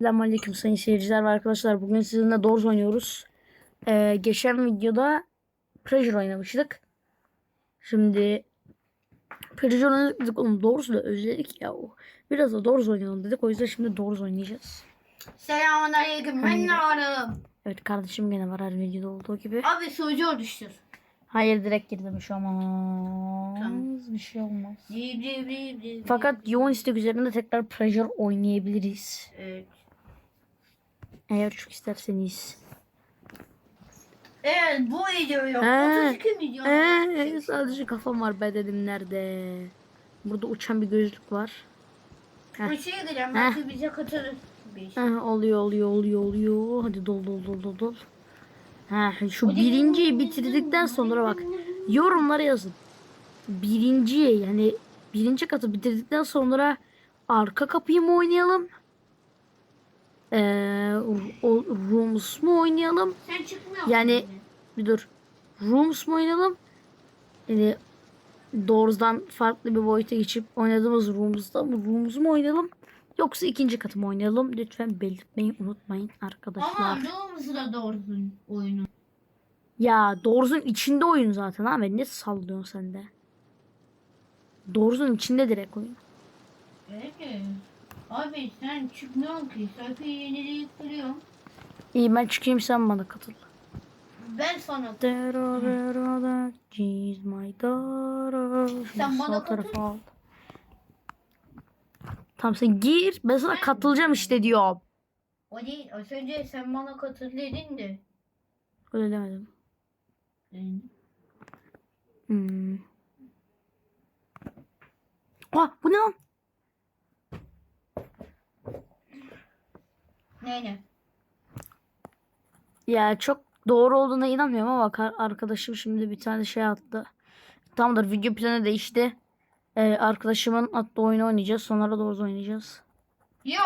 Selamünaleyküm sayın seyirciler ve arkadaşlar. Bugün sizinle Doors oynuyoruz. Ee, geçen videoda Pressure oynamıştık. Şimdi Pressure oynadık oğlum Doors'u da özledik ya. Biraz da Doors oynayalım dedik. O yüzden şimdi Doors oynayacağız. Selamünaleyküm. Ben Narım. Evet kardeşim gene var her videoda olduğu gibi. Abi sucu oluştur. Hayır direkt girdim şu an. Tamam. Bir şey olmaz. Bri bri bri bri. Fakat yoğun istek üzerinde tekrar Pressure oynayabiliriz. Evet. Eğer çok isterseniz. Evet bu video yok. He. 32 milyon. Ee, sadece kafam var be dedim nerede? Burada uçan bir gözlük var. Heh. Bir şey diyeceğim. Heh. Belki bize katılır. Şey. Heh, oluyor oluyor oluyor oluyor. Hadi dol dol dol dol dol. Heh, şu birinciyi bitirdikten sonra bak yorumlara yazın. Birinciyi yani birinci katı bitirdikten sonra arka kapıyı mı oynayalım? Ee, o, rooms mu oynayalım? Sen çıkmıyor Yani-? Bir dur. Rooms mu oynayalım? Yani Doors'dan farklı bir boyuta geçip oynadığımız Rooms'da mı Rooms mu oynayalım? Yoksa ikinci katı mı oynayalım? Lütfen belirtmeyi unutmayın arkadaşlar. Ama doğrusu da doğrusu oyunu. Ya Doors'un içinde oyun zaten abi. Ne sallıyorsun sen de? Doors'un içinde direkt oyun. Evet. Abi sen çıkmıyorsun ki. Sayfayı yenileyip duruyorsun. İyi ben çıkayım sen bana katıl. Ben sana She's my daughter. Şimdi Sen bana katıl. al. Tamam sen gir. Ben sana katılacağım işte diyorum. O değil. Az önce sen bana katıl dedin de. Öyle demedim. Hmm. Ah bu ne lan? Ne ne? Ya çok doğru olduğuna inanmıyorum ama bak ar- arkadaşım şimdi bir tane şey attı. Tamamdır video planı değişti. Ee, arkadaşımın attığı oyunu oynayacağız. Sonra doğru oynayacağız. Yo.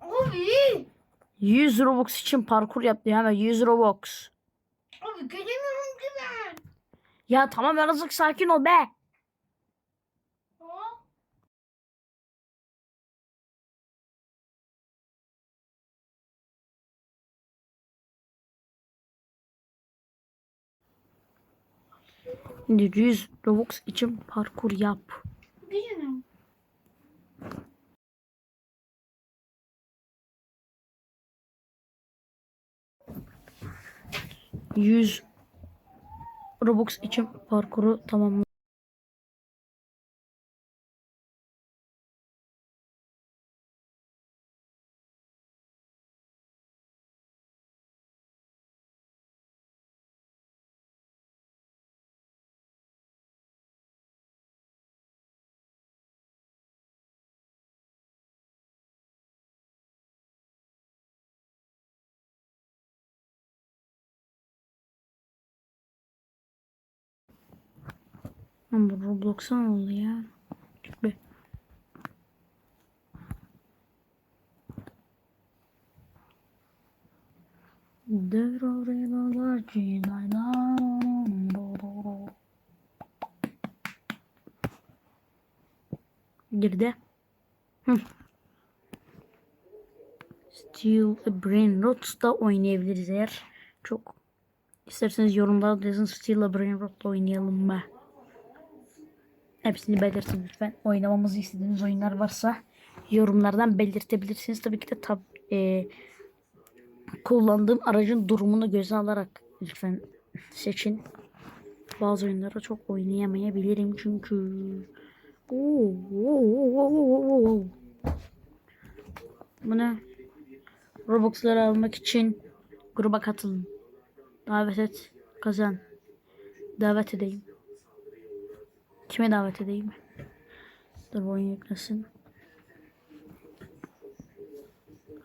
Abi. 100 Robux için parkur yaptı hemen 100 Robux. Abi gelemiyorum ki ben. Ya tamam birazcık sakin ol be. Şimdi 100 Robux için parkur yap. Yüz Robux için parkuru tamamla. Ama bu Roblox'a ne oldu ya? Çık be. Girdi. Hı. Steal a Brain Rot oynayabiliriz eğer. Çok isterseniz yorumlarda yazın Steal a Brain Rot oynayalım mı? Hepsini belirtin lütfen. Oynamamızı istediğiniz oyunlar varsa yorumlardan belirtebilirsiniz. Tabii ki de tab e, kullandığım aracın durumunu göze alarak lütfen seçin. Bazı oyunları çok oynayamayabilirim çünkü. Oo, oo, oo, oo. Bu ne? Robux'ları almak için gruba katılın. Davet et. Kazan. Davet edeyim. Kime davet edeyim? Dur oyun yüklesin.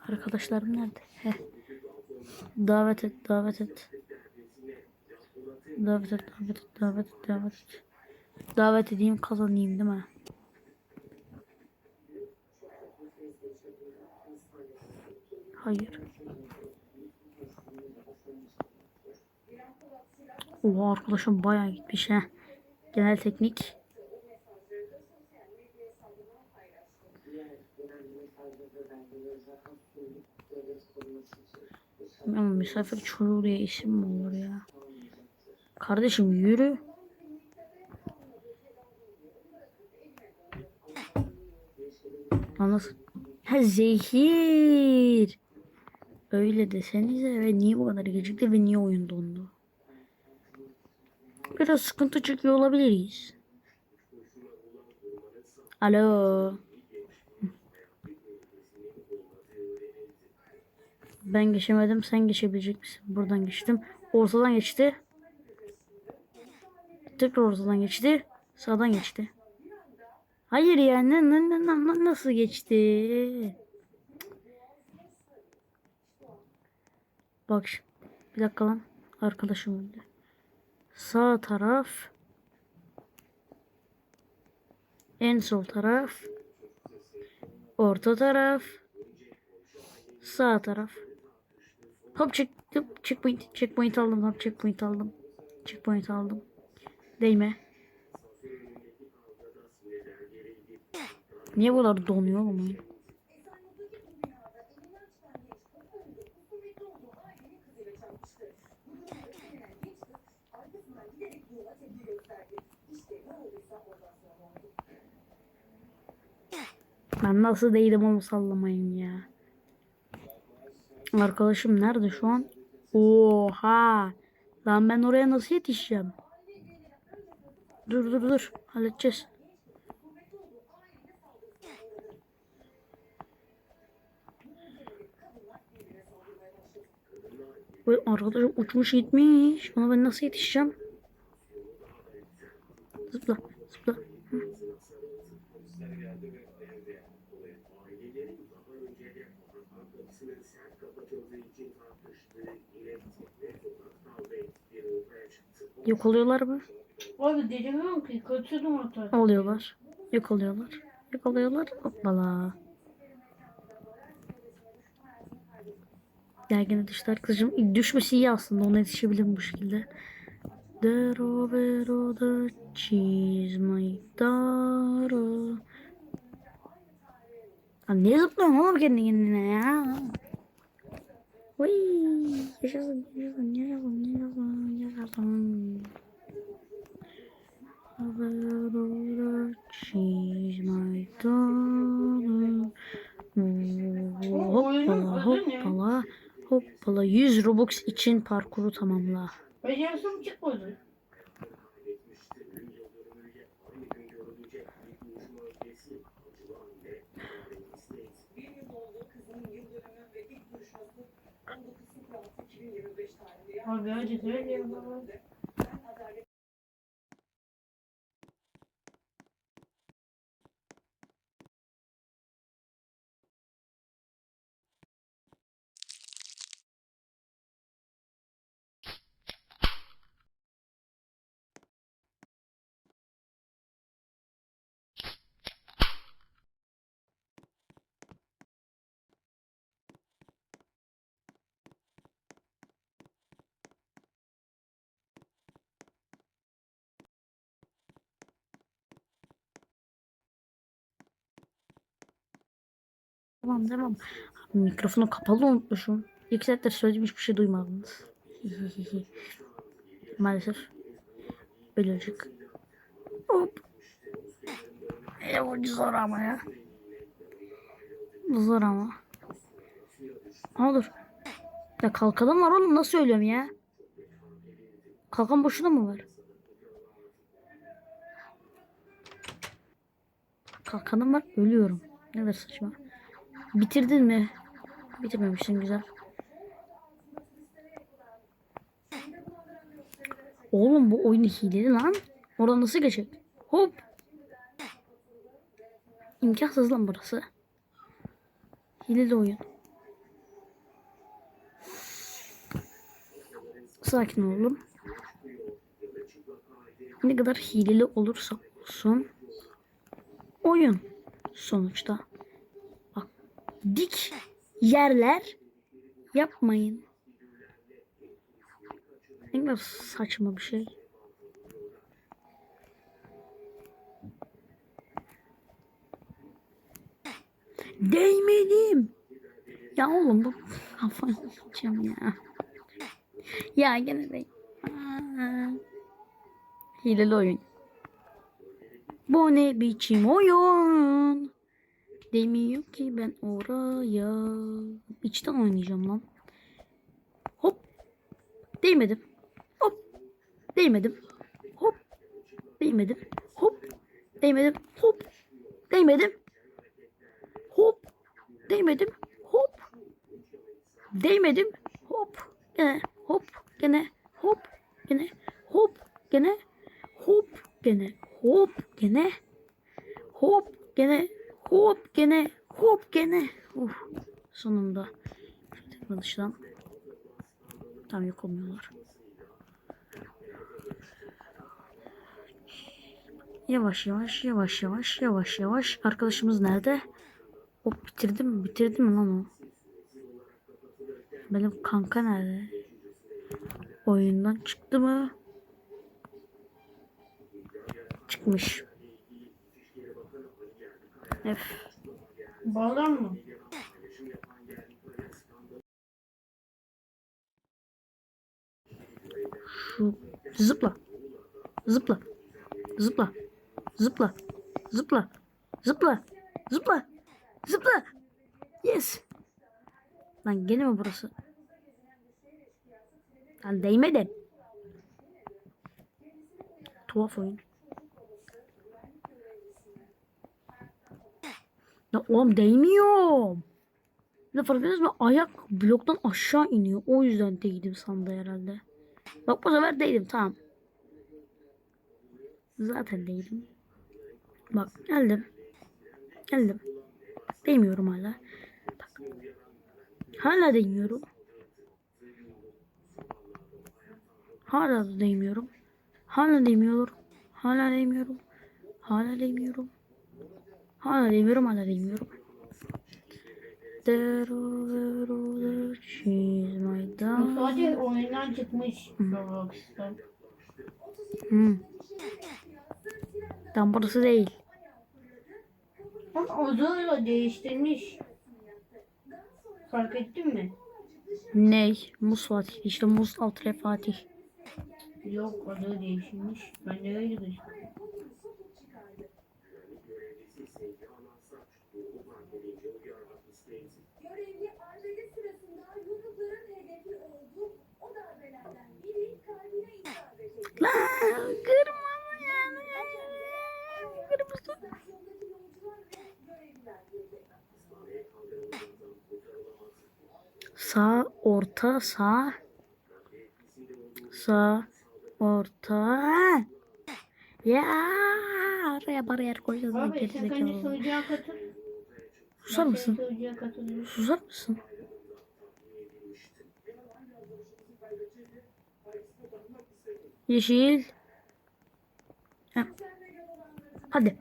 Arkadaşlarım nerede? Heh. Davet et, davet et. Davet et, davet et, davet et, davet et. Davet edeyim kazanayım değil mi? Hayır. Oha arkadaşım bayağı gitmiş he. Genel teknik. Ama misafir çocuğu diye isim mi olur ya? Kardeşim yürü. Anlasın. Ha zehir. Öyle desenize ve niye bu kadar gecikti ve niye oyun dondu? Biraz sıkıntı çekiyor olabiliriz. Alo. Ben geçemedim. Sen geçebilecek misin? Buradan geçtim. Ortadan geçti. Tekrar ortadan geçti. Sağdan geçti. Hayır ya. Ne, ne, ne, ne- nasıl geçti? Bak. Bir dakika lan. Arkadaşım öldü. Sağ taraf. En sol taraf. Orta taraf. Sağ taraf. Hop hop, checkpoint. Checkpoint aldım. Hop checkpoint aldım. Checkpoint aldım. Değme. Niye bu kadar donuyor oğlum? Ben nasıl değilim onu sallamayın ya. Arkadaşım nerede şu an? Oha. Lan ben oraya nasıl yetişeceğim? Dur dur dur. Halledeceğiz. Vay arkadaşım uçmuş gitmiş. Ona ben nasıl yetişeceğim? Zıpla zıpla. Hı. Yok oluyorlar mı? Abi diyemiyorum ki kaçırdım ortadan. Oluyorlar. Yok oluyorlar. Yok oluyorlar. Hoppala. Gergine düştü arkadaşım. Düşmesi iyi aslında. Ona yetişebilirim bu şekilde. Dero vero da çizmeyi daro. Ne zıplıyorsun oğlum kendi kendine ya? Vay, yaşasın, yaşasın, yaşasın, yaşasın, yaşasın. Vero çizmeyi daro. Hoppala, hoppala, hoppala. 100 Robux için parkuru tamamla. Ben yarısım çıkmadı. Abi hadi söyle Tamam tamam. Mikrofonu kapalı unutmuşum. İlk saattir söylediğim hiçbir şey duymadınız. Maalesef. Olacak. Hop. E, bu zor ama ya. Zor ama. Ama dur. Ya kalkanım var oğlum nasıl ölüyorum ya? Kalkan boşuna mı var? Kalkanım var ölüyorum. Ne kadar saçma. Bitirdin mi? Bitirmemişsin güzel. Oğlum bu oyun hileli lan. Oradan nasıl geçecek? Hop. İmkansız lan burası. Hileli oyun. Sakin olalım. Ne kadar hileli olursa olsun oyun sonuçta. Dik yerler yapmayın. Ne kadar saçma bir şey. Değmedim. Ya oğlum bu kafayı yiyeceğim ya. Ya gene de. Aa. Hileli oyun. Bu ne biçim oyun? Demiyor ki ben oraya. İçten oynayacağım lan. Hop. Değmedim. Hop. Değmedim. Hop. Değmedim. Hop. Değmedim. Hop. Değmedim. Hop. Değmedim. Hop. Değmedim. Hop. Gene. Hop. Gene. Hop. Gene. Hop. Gene. Hop. Gene. Hop. Gene. Hop. Gene. Hop. Gene. Hop. Gene. Uf. Sonunda. Dıştan. Tam yok olmuyorlar. Yavaş yavaş yavaş yavaş yavaş yavaş. Arkadaşımız nerede? Hop bitirdim mi? Bitirdim mi lan o? Benim kanka nerede? Oyundan çıktı mı? Çıkmış. F. Bağlar mı? Şu zıpla. Zıpla. Zıpla. Zıpla. Zıpla. Zıpla. Zıpla. Zıpla. Yes. Lan gene mi burası? Lan değmedi. Tuhaf oyun. Ya oğlum değmiyor. Ne fark ettiniz? Ayak bloktan aşağı iniyor. O yüzden değdim sandı herhalde. Bak bu sefer değdim tamam. Zaten değilim. Bak geldim. Geldim. Değmiyorum hala. Bak. Hala değmiyorum. Hala da değmiyorum. Hala değmiyorum. Hala değmiyorum. Hala değmiyorum. Hala değmiyorum. Hala değmiyorum. Dero, she's my dog. Sadece oyundan çıkmış Roblox'ta. Hmm. Tam burası değil. Ama odayla değiştirmiş. Fark ettin mi? Ney? Muz Fatih. İşte Muz Altre Fatih. Yok adı değişmiş. Ben de öyle gözüküyor. Kırmızı yani. Kırmızı. Sağ, orta, sağ. Sağ, orta. Ya araya baraya koyacağız. Abi sen kendi sonucuya katıl. Susar mısın? Susar mısın? Yeşil. Heh. Hadi.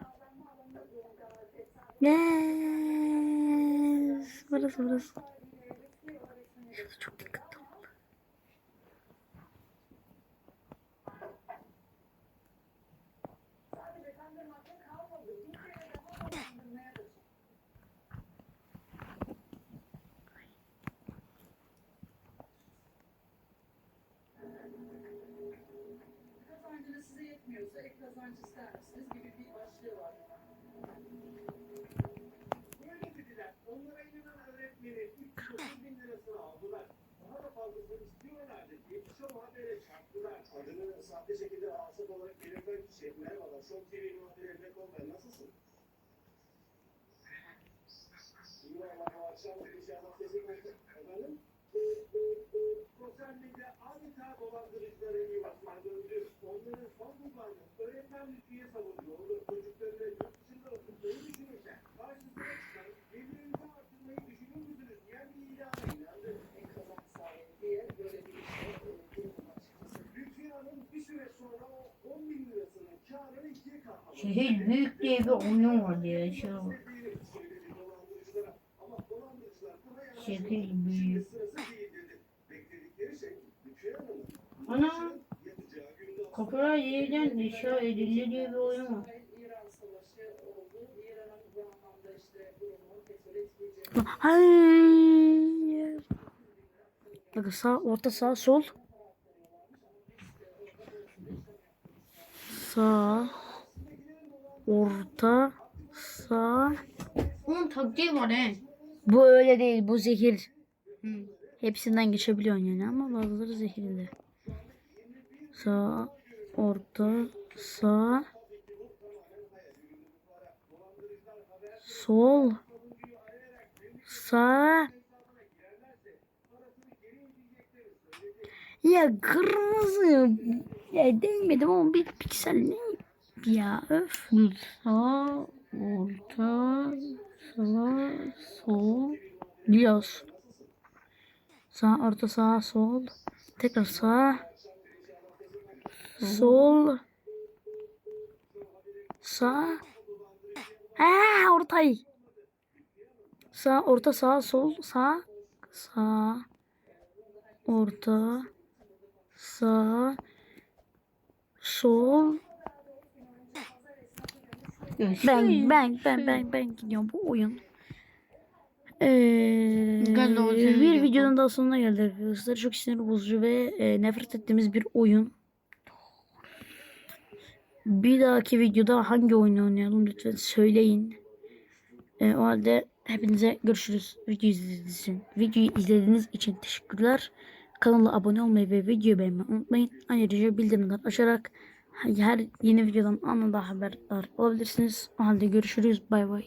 Yes. Burası burası. Şurada çok dikkatli şekilde asıl olarak belirten kişi. Şey Merhaba, Şok TV muhabirine Komber. Nasılsın? İyi valla bu akşam inşallah sesin oldu. Efendim? Sosyal medya adeta dolandırıcılara iyi bakma döndü. Onların son kullandı. Öğretmen müziğe savundu. Olur çocuk Şehir büyük diye bir oyun var diye şey var. Şehir büyük. Ana kapılar yeniden inşa edildi diye bir oyun var. Hayır. Bakın sağ, orta sağ, sol. Sağ. Orta. Sağ. Onun taktiği var he. Bu öyle değil. Bu zehir. Hı. Hepsinden geçebiliyorsun yani ama bazıları zehirli. Sağ, orta, sağ, sol, sağ. Ya kırmızı. Ya değmedim ama bir piksel ne? Ya öf. Sağ, orta, sağ, sol. Biliyoruz. Sağ, orta, sağ, sol. Tekrar sağ. Sol. Sağ. Ha, ortay. Sağ, orta, sağ, sol, sağ. Sağ. Orta. Sağ. Sol. Ben ben ben ben ben gidiyorum bu oyun. Ee, Gel de o senin bir videon. videonun daha sonuna geldik arkadaşlar. Çok sinir bozucu ve e, nefret ettiğimiz bir oyun. Bir dahaki videoda hangi oyunu oynayalım lütfen söyleyin. E, o halde hepinize görüşürüz. Video izlediğiniz için, videoyu izlediğiniz için teşekkürler. Kanala abone olmayı ve videoyu beğenmeyi unutmayın. Ayrıca bildirimler açarak her yeni videodan anında haberdar olabilirsiniz. O halde görüşürüz. Bay bay.